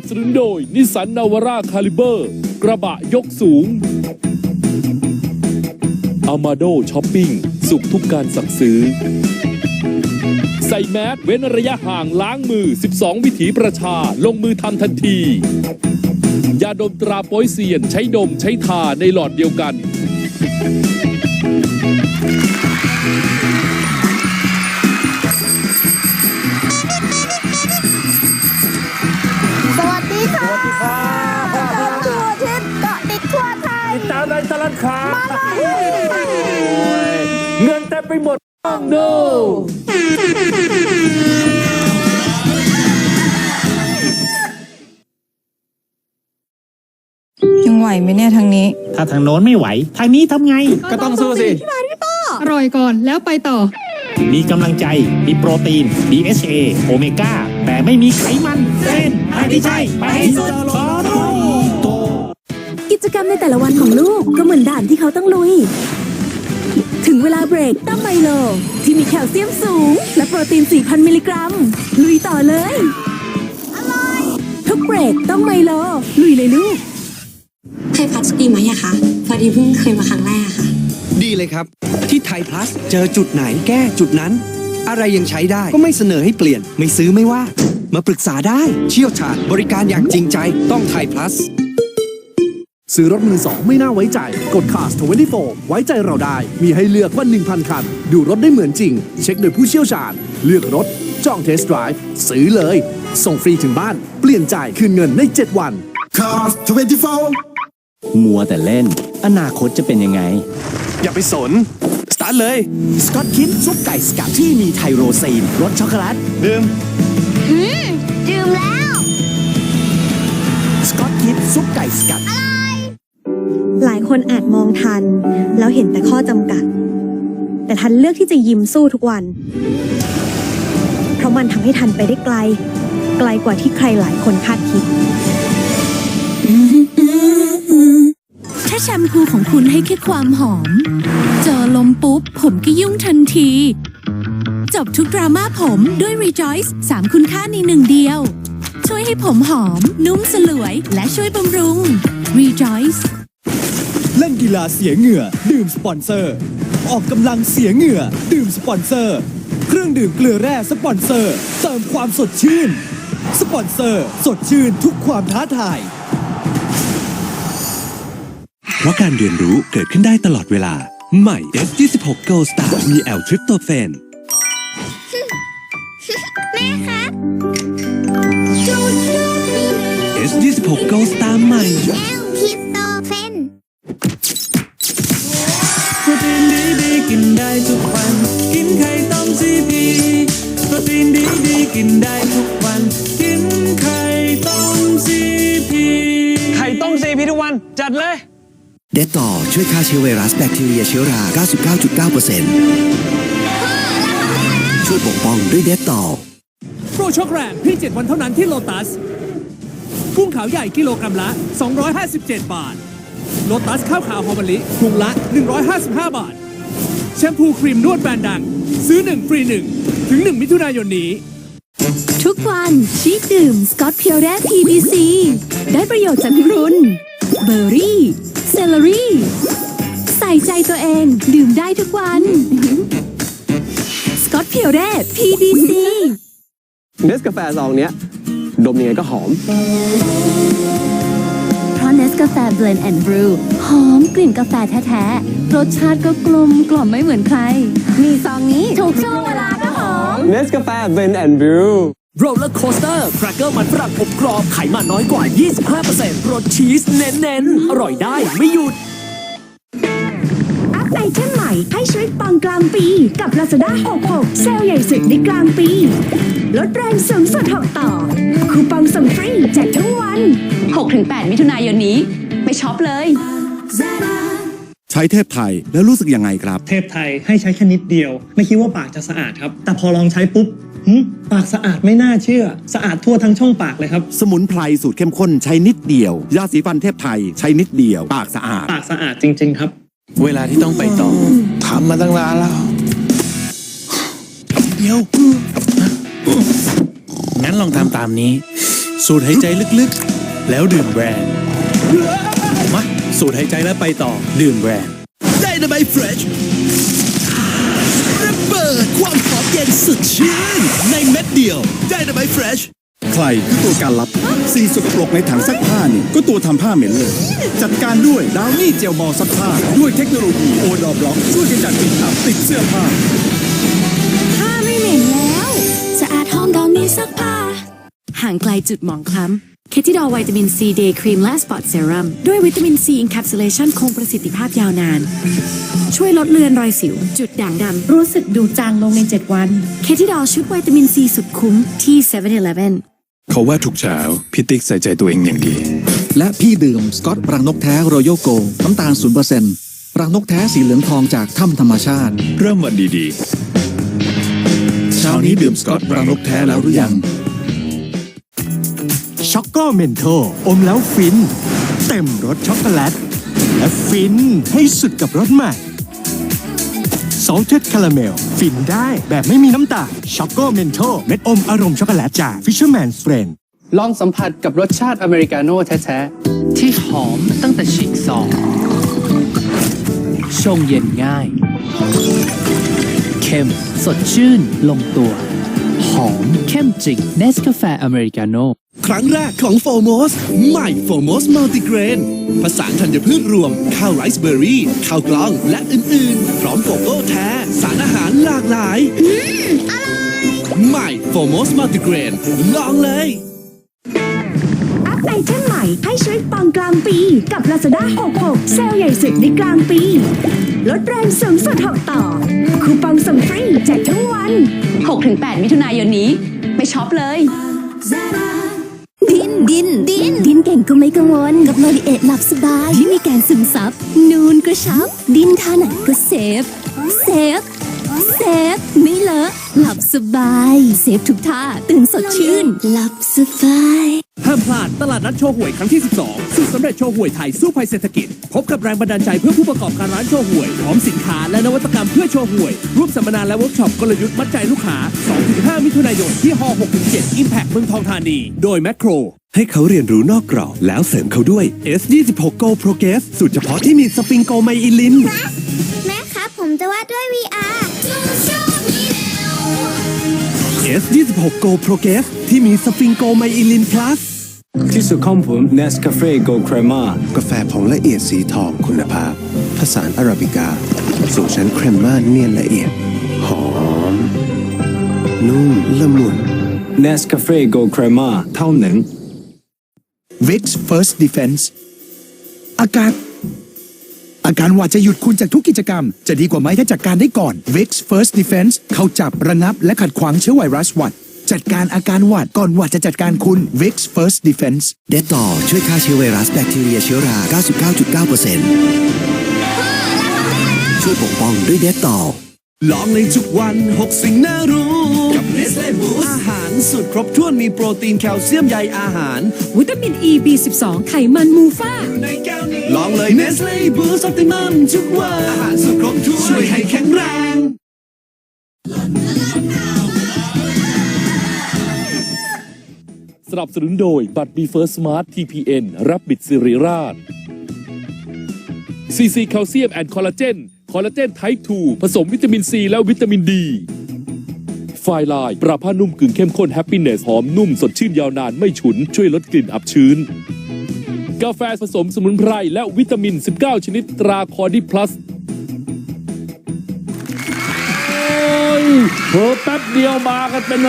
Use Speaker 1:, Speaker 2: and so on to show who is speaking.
Speaker 1: นับสนุนโดยนิสันนาวาร่าคาลิเบอร์ กระบะยกสูงอามาโดช้อปปิ้งสุขทุกการสั่งซื้อ ใส่แมสเว้นระยะห่างล้างมือ 12 วิถีประชาลงมือทำทันที ยาดมตราโป้ยเซียนใช้ดมใช้ทาในหลอดเดียวกัน
Speaker 2: เงิ
Speaker 3: นเต็มไปหมด
Speaker 1: no
Speaker 4: ยังไหวไหมเนี่ยทางนี้
Speaker 5: ถ้าทางโน้นไม่ไหว ทางนี้ทำไง
Speaker 3: ก็ต้องสู้สิ
Speaker 6: อร่อยก่อนแล้วไปต่อ
Speaker 5: มีกำลังใจ มีโปรตีน DHA โอเมก้า แต่ไม่มีไขมันเส้นทางที่ใช่ ไปให้สุดขอโทษ
Speaker 7: กิจกรรมในแต่ละวันของลูกก็เหมือนด่านที่เขาต้องลุย ถึงเวลาเบรกตั้มไมโล ที่มีแคลเซียมสูง และโปรตีน 4,000 มิลลิกรัม ลุยต่อเลย ทุกเบรกต้องไมโล ลุยเลยลูก
Speaker 8: ไทยพัฒน์ดีไหมอะคะพอดีเพิ่งเคยมาครั้งแรกอะค่ะ
Speaker 9: ดีเลยครับ ที่ไทยพลัสเจอจุดไหนแก้จุดนั้น อะไรยังใช้ได้ก็ไม่เสนอให้เปลี่ยน ไม่ซื้อไม่ว่า มาปรึกษาได้เชี่ยวชาญบริการอย่างจริงใจต้องไทยพลัส
Speaker 10: ซื้อรถมือสองไม่น่าไว้ใจ กด Cars 24 ไว้ใจเราได้ มีให้เลือกกว่า 1,000 คัน ดูรถได้เหมือนจริง เช็คโดยผู้เชี่ยวชาญ เลือกรถ จองเทสต์ไดรฟ์ซื้อเลย ส่งฟรีถึงบ้าน เปลี่ยนจ่ายคืนเงินใน 7 วัน
Speaker 11: Cars 24
Speaker 12: มัวแต่เล่น อนาคตจะเป็นยังไง
Speaker 10: อย่าไปสน สตาร์ทเลย
Speaker 12: สกอตคิดซุปไก่สกัดที่มีไทโรซีนรสช็อกโกแลต
Speaker 10: ดื่ม
Speaker 2: ดื่มแล้ว
Speaker 12: สกอตคิดซุปไก่สกัด
Speaker 7: หลายคนอาจมองทัน แล้วเห็นแต่ข้อจำกัด แต่ทันเลือกที่จะยิ้มสู้ทุกวัน เพราะมันทำให้ทันไปได้ไกล ไกลกว่าที่ใครหลายคนคาดคิด
Speaker 8: ถ้าแชมพูของคุณให้แค่ความหอม เจอลมปุ๊บ ผมก็ยุ่งทันที จบทุกดราม่าผมด้วย Rejoice 3คุณค่าในหนึ่งเดียว ช่วยให้ผมหอม นุ่มสลวย และช่วยบำรุง Rejoice
Speaker 12: ล่นกีฬาเสียเหงื่อ ดื่มสปอนเซอร์ ออกกำลังเสียเหงื่อ ดื่มสปอนเซอร์ เครื่องดื่มเกลือแร่สปอนเซอร์ เติมความสดชื่น สปอนเซอร์ สดชื่นทุกความท้าทาย
Speaker 11: เพราะการเรียนรู้เกิดขึ้นได้ตลอดเวลา ใหม่ S26 Gold Star มีแอลทริปโตเฟน
Speaker 2: แม่คะ
Speaker 11: S26 Gold Star ใหม่
Speaker 3: ได้ทุกวัน กินไข่ต้มซีพีโปรตีนดีดีกินได้ทุกวัน กินไข่ต้มซีพีไข่ต้มซีพีทุกวัน จัดเลย
Speaker 9: เดตต่อช่วยฆ่าเชื้อไวรัสแบคทีเรียเชื้อรา 99.9%ช่วยปกป้องด้วยเดตต่อ
Speaker 3: โปรช็อกแรงพี่ 7 วันเท่านั้นที่โลตัสกุ้งขาวใหญ่กิโลกรัมละ 257 บาท โลตัสข้าวขาวหอมมะลิถุงละ 155 บาท แชมพูครีมนวดแบรนด์ดัง ซื้อ 1 ฟรี 1 ถึง 1 มิถุนายนนี้
Speaker 7: ทุกวันชีกดื่มสกอตเพียวแร่ PBC ได้ประโยชน์จากรุนเบอร์รี่ เซลลารี่ ใส่ใจตัวเองดื่มได้ทุกวัน สกอตเพียวแร่ PBC
Speaker 12: เนสกาแฟซองเนี้ย ดมยังไงก็หอม
Speaker 7: เพราะเนสกาแฟเบลนด์แอนด์บรูหอมกลิ่นกาแฟแท้ๆ รสชาติก็กลมกล่อมไม่เหมือนใคร มีซองนี้ถูกช่วงเวลาก็หอม
Speaker 12: เนสกาแฟเบนแอนด์บรู
Speaker 3: โรลเลอร์โคสเตอร์แครกเกอร์มันฝรั่งอบกรอบ ไขมันน้อยกว่า 25%รสชีสเน้นๆ อร่อยได้ไม่หยุด
Speaker 7: อัพไอเทมใหม่ให้ชีวิตปังกลางปี กับ Lazada 66 เซลล์ใหญ่สุดในกลางปี ลดแรงสูงสุด6ต่อ คูปองส่งฟรีแจกทั้งวัน
Speaker 8: 6-8 มิถุนายนนี้ ไปช็อปเลย
Speaker 11: ใช้เทพไทยแล้วรู้สึกยังไงครับ
Speaker 3: เทพไทยให้ใช้แค่นิดเดียว ไม่คิดว่าปากจะสะอาดครับ แต่พอลองใช้ปุ๊บหึปากสะอาดไม่น่าเชื่อ สะอาดทั่วทั้งช่องปากเลยครับ
Speaker 11: สมุนไพรสูตรเข้มข้นใช้นิดเดียวยาสีฟันเทพไทยใช้นิดเดียว ปากสะอาด
Speaker 3: ปากสะอาดจริง ๆ ครับ
Speaker 11: เวลาที่ต้องไปต่อทำมาตั้งนานแล้ว
Speaker 5: เดี๋ยว งั้นลองทำตามนี้
Speaker 12: สูดหายใจลึกๆ แล้วดื่มแบรนด์มาสูดหายใจแล้วไปต่อ ดื่มแบรนด์
Speaker 10: ได้นะไมเฟรชระเบิดความหอมเย็นสดชื่น ในเม็ดเดียวได้นะไมเฟรช
Speaker 12: ใครคือตัวการลับ สิ่งสกปรกในถังซักผ้านี่ก็ตัวทำผ้าเหม็นเลย จัดการด้วยดาวนี่เจลมอลซักผ้า ด้วยเทคโนโลยีโอดอบล็อก ช่วยกำจัดกลิ่นอับติดเสื้อผ้า
Speaker 8: ซักผ้าห่างไกลจุดหมองคล้ำ เคทิดอลวิตามินซีเดย์ครีมและสปอตเซรั่มด้วยวิตามินซีอินแคปซูลเลชันคงประสิทธิภาพยาวนาน ช่วยลดเลือนรอยสิว จุดด่างดำ รู้สึกดูจางลงใน 7 วัน เคทิดอลชุดวิตามินซีสุดคุ้มที่7 e เ e ่ e อ
Speaker 12: เขาว่าทุกเช้าพี่ติ๊กใส่ใจตัวเองอย่างดี
Speaker 13: และพี่ดื่มสกอตรังนกแท้รอยัลโกน้ำตาล0%รังนกแท้สีเหลืองทองจากถ้ำธรรมชาติ
Speaker 12: เริ่มวันดีๆ เช้านี้ดื่มสกอตรังนกแท้แล้วหรือยัง
Speaker 14: ช็อกโกเมนโทอมแล้วฟิน เต็มรสช็อกโกแลต และฟินให้สุดกับรสใหม่ซอลเทดคาราเมล ฟินได้แบบไม่มีน้ำตาลช็อกโกเมนโทเม็ดอมอารมณ์ช็อกโกแลตจาก Fisherman's Friend
Speaker 3: ลองสัมผัสกับรสชาติอเมริกาโน่แท้ๆ ที่หอมตั้งแต่ฉีกซองชงเย็นง่าย เข้ม สดชื่น ลงตัว หอม เข้มจริงเนสกาแฟอเมริกาโน่
Speaker 10: ครั้งแรกของโฟโมสใหม่โฟโมสมัลติเกรนผสานธัญพืชรวม ข้าวไรซ์เบอร์รี่ ข้าวกล้องและอื่น ๆ พร้อมโกโก้แท้ สารอาหารหลากหลาย ใหม่โฟโมสมัลติเกรนลองเลย
Speaker 7: อั พไอเทมใหม่ให้ชีวิตปังกลางปี กับ Lazada 66 เซลล์ใหญ่สุดในกลางปี ลดแรงสูงสุด6ต่อ คูปองส่งฟรีแจกทั้งวัน
Speaker 8: 6-8 มิถุนายนนี้ ไปช็อปเลย ดินดินดินดินเก่งก็ไม่กังวลกับโลดิเอทหลับสบายที่มีการซึมซับนูนก็ชับ ดินท่าไหนก็เซฟเซฟเซฟไม่ เลอะ หลับสบาย เซฟทุกท่า ตื่นสดชื่น หลับสบาย
Speaker 3: ห้ามพลาดตลาดนัดโชว์หวยครั้งที่ 12สูตรสำเร็จโชว์หวยไทยสู้ภัยเศรษฐกิจ พบกับแรงบันดาลใจเพื่อผู้ประกอบการร้านโชว์หวยพร้อมสินค้าและนวัตกรรมเพื่อโชว์หวยร่วมสัมมนาและเวิร์กช็อปกลยุทธ์มัดใจลูกค้า 2-5 มิถุนายนที่ฮอ6-7 Impact เมืองทองธานี โดยแมคโคร
Speaker 11: ให้เขาเรียนรู้นอกกรอบแล้วเสริมเขาด้วย S26 Go Progress สูตรเฉพาะที่มีสฟิงโกไมอิลิน
Speaker 2: แม่ครับ ผมจะวาดด้วย VR
Speaker 11: S26 Go Progress ที่มีสฟิงโกไมอิลิน plus
Speaker 14: ที่สุดของผม Nescafe Gold Crema
Speaker 15: กาแฟผงละเอียดสีทองคุณภาพ ผสานอาราบิกาสู่ชั้นเครมม่าเนียนละเอียด หอม นุ่มละมุน
Speaker 14: Nescafe Gold Crema เท่านั้น
Speaker 12: Vicks First Defense อาการ อาการหวัดจะหยุดคุณจากทุกกิจกรรม จะดีกว่าไหมถ้าจัดการได้ก่อน Vicks First Defense เข้าจับระงับและขัดขวางเชื้อไวรัสหวัด จัดการอาการหวัดก่อนหวัดจะจัดการคุณ Vicks First Defense
Speaker 9: เดตต่อช่วยฆ่าเชื้อไวรัสแบคทีเรียเชื้อรา 99.9%ช่วยปกป้องด้วยเดตต่อ
Speaker 10: ลองในทุกวัน 6 สิ่งน่ารู้ กับเนสเล่บูสอาหารสุดครบถ้วนมีโปรตีนแคลเซียมใยอาหาร
Speaker 6: วิตามิน E B12 ไขมันมูฟ่า
Speaker 10: ลองเลยเนสเล่บูสออปติมัมทุกวัน อาหารสุดครบถ้วนช่วยให้แข็งแรง
Speaker 1: สนับสนุนโดยบัตรบีเฟิร์สสมาร์ท TPN รับบิดสิริราช CC แคลเซียมแอนด์คอลลาเจน คอลลาเจนไทป์ 2 ผสมวิตามินซีและวิตามินดีไฟลาย ปรับผ้านุ่มกึ่งเข้มข้นแฮปปี้เนสหอมนุ่มสดชื่นยาวนานไม่ฉุน ช่วยลดกลิ่นอับชื้น กาแฟผสมสมุนไพรและวิตามิน 19 ชนิดตราคอร์ดิพลัสเฮ้ยเพิ่แป๊บเดียวมากันเป็น